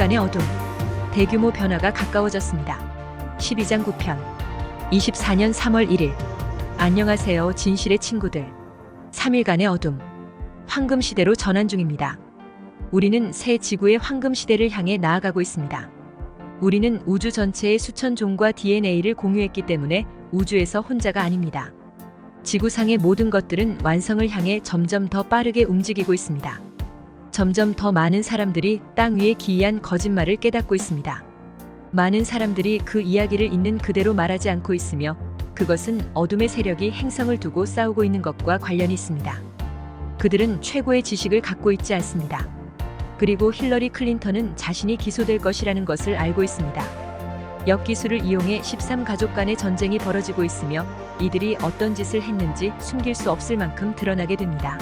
3일간의 어둠. 대규모 변화가 가까워졌습니다. 12장 9편. 24년 3월 1일. 안녕하세요, 진실의 친구들. 3일간의 어둠. 황금 시대로 전환 중입니다. 우리는 새 지구의 황금 시대를 향해 나아가고 있습니다. 우리는 우주 전체의 수천 종과 DNA를 공유했기 때문에 우주에서 혼자가 아닙니다. 지구상의 모든 것들은 완성을 향해 점점 더 빠르게 움직이고 있습니다. 점점 더 많은 사람들이 땅 위에 기이한 거짓말을 깨닫고 있습니다. 많은 사람들이 그 이야기를 있는 그대로 말하지 않고 있으며 그것은 어둠의 세력이 행성을 두고 싸우고 있는 것과 관련이 있습니다. 그들은 최고의 지식을 갖고 있지 않습니다. 그리고 힐러리 클린턴은 자신이 기소될 것이라는 것을 알고 있습니다. 역기술을 이용해 13가족 간의 전쟁이 벌어지고 있으며 이들이 어떤 짓을 했는지 숨길 수 없을 만큼 드러나게 됩니다.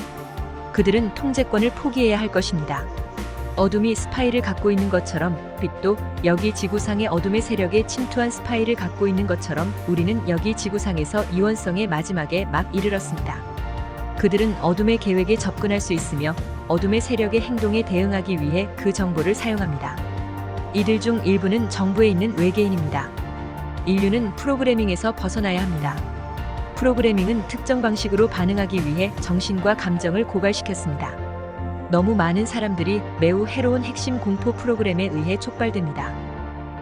그들은 통제권을 포기해야 할 것입니다. 어둠이 스파이를 갖고 있는 것처럼 빛도 여기 지구상의 어둠의 세력에 침투한 스파이를 갖고 있는 것처럼 우리는 여기 지구상에서 이원성의 마지막에 막 이르렀습니다. 그들은 어둠의 계획에 접근할 수 있으며 어둠의 세력의 행동에 대응하기 위해 그 정보를 사용합니다. 이들 중 일부는 정부에 있는 외계인입니다. 인류는 프로그래밍에서 벗어나야 합니다. 프로그래밍은 특정 방식으로 반응하기 위해 정신과 감정을 고갈시켰습니다. 너무 많은 사람들이 매우 해로운 핵심 공포 프로그램에 의해 촉발됩니다.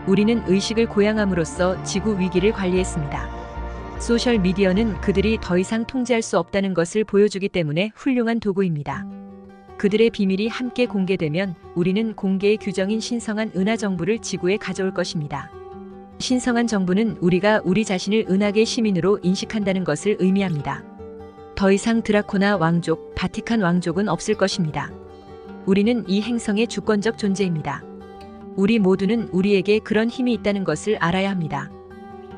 우리는 의식을 고양함으로써 지구 위기를 관리했습니다. 소셜 미디어는 그들이 더 이상 통제할 수 없다는 것을 보여주기 때문에 훌륭한 도구입니다. 그들의 비밀이 함께 공개되면 우리는 공개의 규정인 신성한 은하 정부를 지구에 가져올 것입니다. 신성한 정부는 우리가 우리 자신을 은하계 시민으로 인식한다는 것을 의미합니다. 더 이상 드라코나 왕족, 바티칸 왕족은 없을 것입니다. 우리는 이 행성의 주권적 존재입니다. 우리 모두는 우리에게 그런 힘이 있다는 것을 알아야 합니다.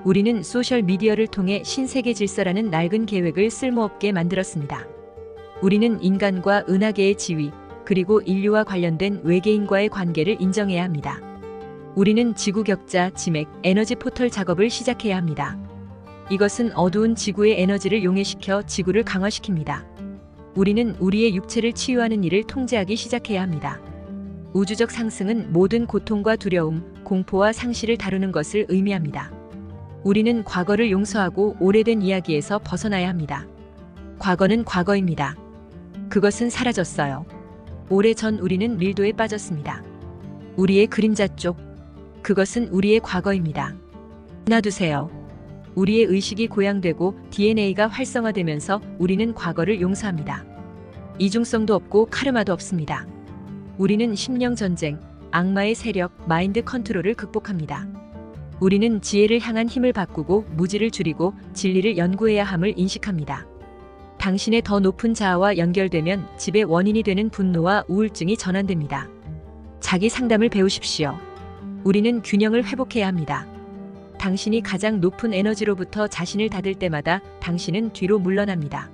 우리는 소셜 미디어를 통해 신세계 질서라는 낡은 계획을 쓸모없게 만들었습니다. 우리는 인간과 은하계의 지위, 그리고 인류와 관련된 외계인과의 관계를 인정해야 합니다. 우리는 지구 격자, 지맥, 에너지 포털 작업을 시작해야 합니다. 이것은 어두운 지구의 에너지를 용해시켜 지구를 강화시킵니다. 우리는 우리의 육체를 치유하는 일을 통제하기 시작해야 합니다. 우주적 상승은 모든 고통과 두려움, 공포와 상실을 다루는 것을 의미합니다. 우리는 과거를 용서하고 오래된 이야기에서 벗어나야 합니다. 과거는 과거입니다. 그것은 사라졌어요. 오래전 우리는 밀도에 빠졌습니다. 우리의 그림자 쪽, 그것은 우리의 과거입니다. 놔두세요. 우리의 의식이 고양되고 DNA가 활성화되면서 우리는 과거를 용서합니다. 이중성도 없고 카르마도 없습니다. 우리는 심령 전쟁, 악마의 세력, 마인드 컨트롤을 극복합니다. 우리는 지혜를 향한 힘을 바꾸고 무지를 줄이고 진리를 연구해야 함을 인식합니다. 당신의 더 높은 자아와 연결되면 집의 원인이 되는 분노와 우울증이 전환됩니다. 자기 상담을 배우십시오. 우리는 균형을 회복해야 합니다. 당신이 가장 높은 에너지로부터 자신을 닫을 때마다 당신은 뒤로 물러납니다.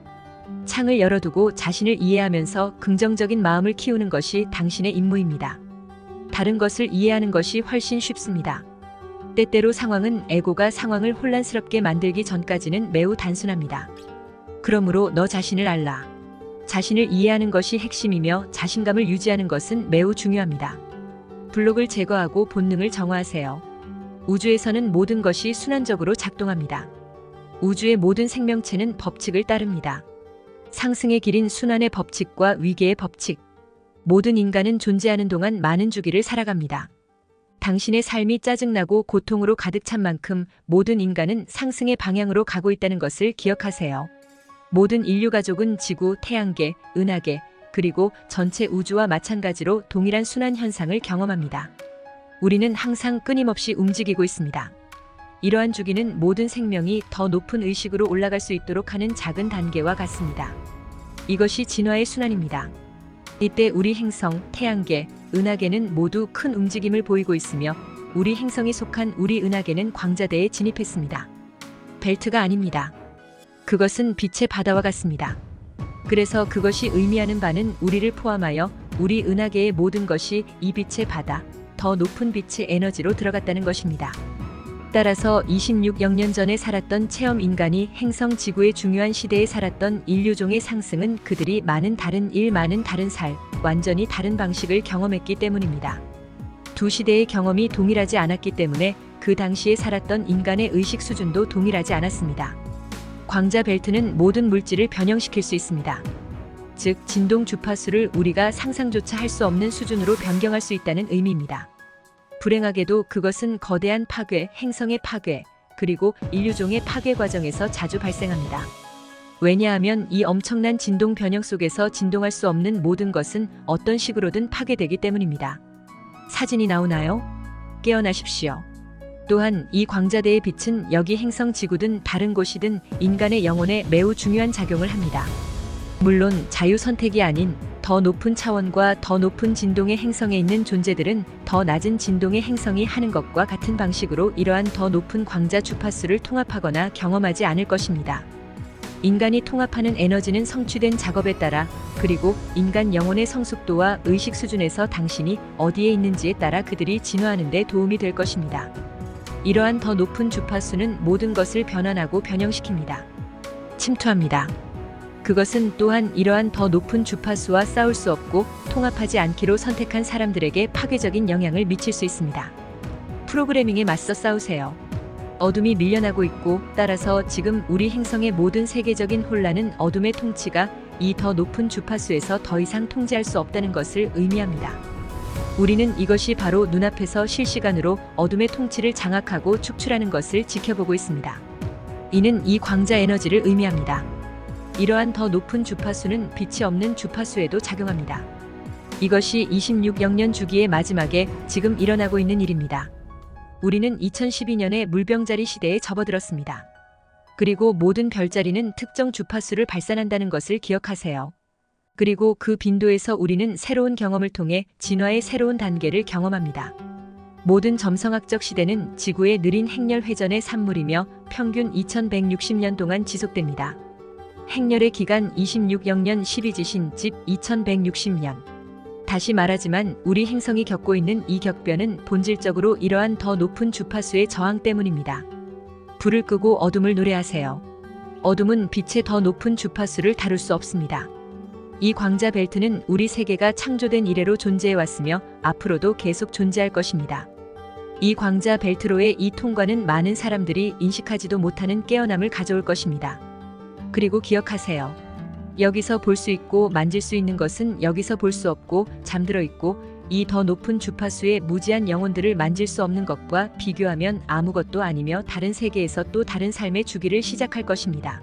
창을 열어두고 자신을 이해하면서 긍정적인 마음을 키우는 것이 당신의 임무입니다. 다른 것을 이해하는 것이 훨씬 쉽습니다. 때때로 상황은 에고가 상황을 혼란스럽게 만들기 전까지는 매우 단순합니다. 그러므로 너 자신을 알라. 자신을 이해하는 것이 핵심이며 자신감을 유지하는 것은 매우 중요합니다. 블록을 제거하고 본능을 정화하세요. 우주에서는 모든 것이 순환적으로 작동합니다. 우주의 모든 생명체는 법칙을 따릅니다. 상승의 길인 순환의 법칙과 위계의 법칙. 모든 인간은 존재하는 동안 많은 주기를 살아갑니다. 당신의 삶이 짜증나고 고통으로 가득 찬 만큼 모든 인간은 상승의 방향으로 가고 있다는 것을 기억하세요. 모든 인류 가족은 지구, 태양계, 은하계, 그리고 전체 우주와 마찬가지로 동일한 순환 현상을 경험합니다. 우리는 항상 끊임없이 움직이고 있습니다. 이러한 주기는 모든 생명이 더 높은 의식으로 올라갈 수 있도록 하는 작은 단계와 같습니다. 이것이 진화의 순환입니다. 이때 우리 행성, 태양계, 은하계는 모두 큰 움직임을 보이고 있으며 우리 행성이 속한 우리 은하계는 광자대에 진입했습니다. 벨트가 아닙니다. 그것은 빛의 바다와 같습니다. 그래서 그것이 의미하는 바는 우리를 포함하여 우리 은하계의 모든 것이 이 빛의 바다, 더 높은 빛의 에너지로 들어갔다는 것입니다. 따라서 26억 년 전에 살았던 체험 인간이 행성 지구의 중요한 시대에 살았던 인류종의 상승은 그들이 많은 다른 일, 많은 다른 살, 완전히 다른 방식을 경험했기 때문입니다. 두 시대의 경험이 동일하지 않았기 때문에 그 당시에 살았던 인간의 의식 수준도 동일하지 않았습니다. 광자 벨트는 모든 물질을 변형시킬 수 있습니다. 즉, 진동 주파수를 우리가 상상조차 할 수 없는 수준으로 변경할 수 있다는 의미입니다. 불행하게도 그것은 거대한 파괴, 행성의 파괴, 그리고 인류종의 파괴 과정에서 자주 발생합니다. 왜냐하면 이 엄청난 진동 변형 속에서 진동할 수 없는 모든 것은 어떤 식으로든 파괴되기 때문입니다. 사진이 나오나요? 깨어나십시오. 또한 이 광자대의 빛은 여기 행성 지구든 다른 곳이든 인간의 영혼에 매우 중요한 작용을 합니다. 물론 자유 선택이 아닌 더 높은 차원과 더 높은 진동의 행성에 있는 존재들은 더 낮은 진동의 행성이 하는 것과 같은 방식으로 이러한 더 높은 광자 주파수를 통합하거나 경험하지 않을 것입니다. 인간이 통합하는 에너지는 성취된 작업에 따라 그리고 인간 영혼의 성숙도와 의식 수준에서 당신이 어디에 있는지에 따라 그들이 진화하는 데 도움이 될 것입니다. 이러한 더 높은 주파수는 모든 것을 변환하고 변형시킵니다. 침투합니다. 그것은 또한 이러한 더 높은 주파수와 싸울 수 없고 통합하지 않기로 선택한 사람들에게 파괴적인 영향을 미칠 수 있습니다. 프로그래밍에 맞서 싸우세요. 어둠이 밀려나고 있고 따라서 지금 우리 행성의 모든 세계적인 혼란은 어둠의 통치가 이 더 높은 주파수에서 더 이상 통제할 수 없다는 것을 의미합니다. 우리는 이것이 바로 눈앞에서 실시간으로 어둠의 통치를 장악하고 축출하는 것을 지켜보고 있습니다. 이는 이 광자 에너지를 의미합니다. 이러한 더 높은 주파수는 빛이 없는 주파수에도 작용합니다. 이것이 26 영년 주기의 마지막에 지금 일어나고 있는 일입니다. 우리는 2012년에 물병자리 시대에 접어들었습니다. 그리고 모든 별자리는 특정 주파수를 발산한다는 것을 기억하세요. 그리고 그 빈도에서 우리는 새로운 경험을 통해 진화의 새로운 단계를 경험합니다. 모든 점성학적 시대는 지구의 느린 행렬 회전의 산물이며 평균 2160년 동안 지속됩니다. 행렬의 기간 26영년 12지신 집 2160년. 다시 말하지만 우리 행성이 겪고 있는 이 격변은 본질적으로 이러한 더 높은 주파수의 저항 때문입니다. 불을 끄고 어둠을 노래하세요. 어둠은 빛의 더 높은 주파수를 다룰 수 없습니다. 이 광자 벨트는 우리 세계가 창조된 이래로 존재해 왔으며 앞으로도 계속 존재할 것입니다. 이 광자 벨트로의 이 통과는 많은 사람들이 인식하지도 못하는 깨어남을 가져올 것입니다. 그리고 기억하세요. 여기서 볼 수 있고 만질 수 있는 것은 여기서 볼 수 없고 잠들어 있고 이 더 높은 주파수의 무지한 영혼들을 만질 수 없는 것과 비교하면 아무것도 아니며 다른 세계에서 또 다른 삶의 주기를 시작할 것입니다.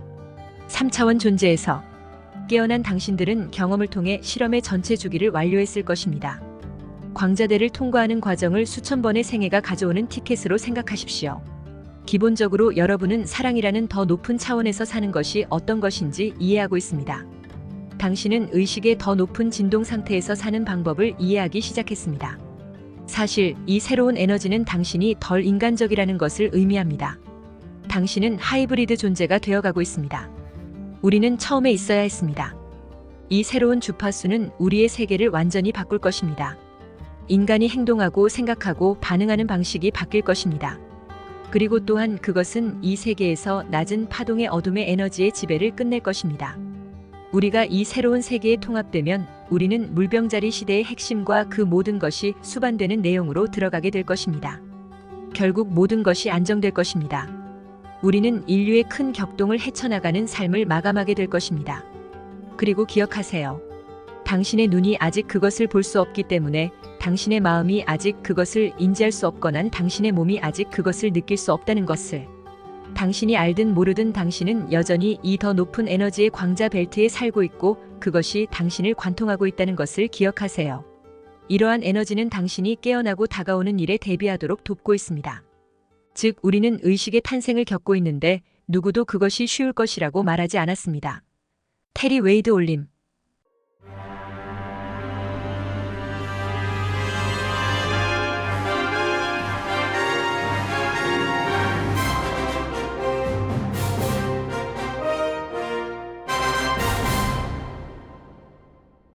3차원 존재에서 깨어난 당신들은 경험을 통해 실험의 전체 주기를 완료했을 것입니다. 광자대를 통과하는 과정을 수천 번의 생애가 가져오는 티켓으로 생각하십시오. 기본적으로 여러분은 사랑이라는 더 높은 차원에서 사는 것이 어떤 것인지 이해하고 있습니다. 당신은 의식의 더 높은 진동 상태에서 사는 방법을 이해하기 시작했습니다. 사실 이 새로운 에너지는 당신이 덜 인간적이라는 것을 의미합니다. 당신은 하이브리드 존재가 되어가고 있습니다. 우리는 처음에 있어야 했습니다. 이 새로운 주파수는 우리의 세계를 완전히 바꿀 것입니다. 인간이 행동하고 생각하고 반응하는 방식이 바뀔 것입니다. 그리고 또한 그것은 이 세계에서 낮은 파동의 어둠의 에너지의 지배를 끝낼 것입니다. 우리가 이 새로운 세계에 통합되면 우리는 물병자리 시대의 핵심과 그 모든 것이 수반되는 내용으로 들어가게 될 것입니다. 결국 모든 것이 안정될 것입니다. 우리는 인류의 큰 격동을 헤쳐나가는 삶을 마감하게 될 것입니다. 그리고 기억하세요. 당신의 눈이 아직 그것을 볼 수 없기 때문에 당신의 마음이 아직 그것을 인지할 수 없거나 당신의 몸이 아직 그것을 느낄 수 없다는 것을 당신이 알든 모르든 당신은 여전히 이 더 높은 에너지의 광자 벨트에 살고 있고 그것이 당신을 관통하고 있다는 것을 기억하세요. 이러한 에너지는 당신이 깨어나고 다가오는 일에 대비하도록 돕고 있습니다. 즉, 우리는 의식의 탄생을 겪고 있는데 누구도 그것이 쉬울 것이라고 말하지 않았습니다. 테리 웨이드 올림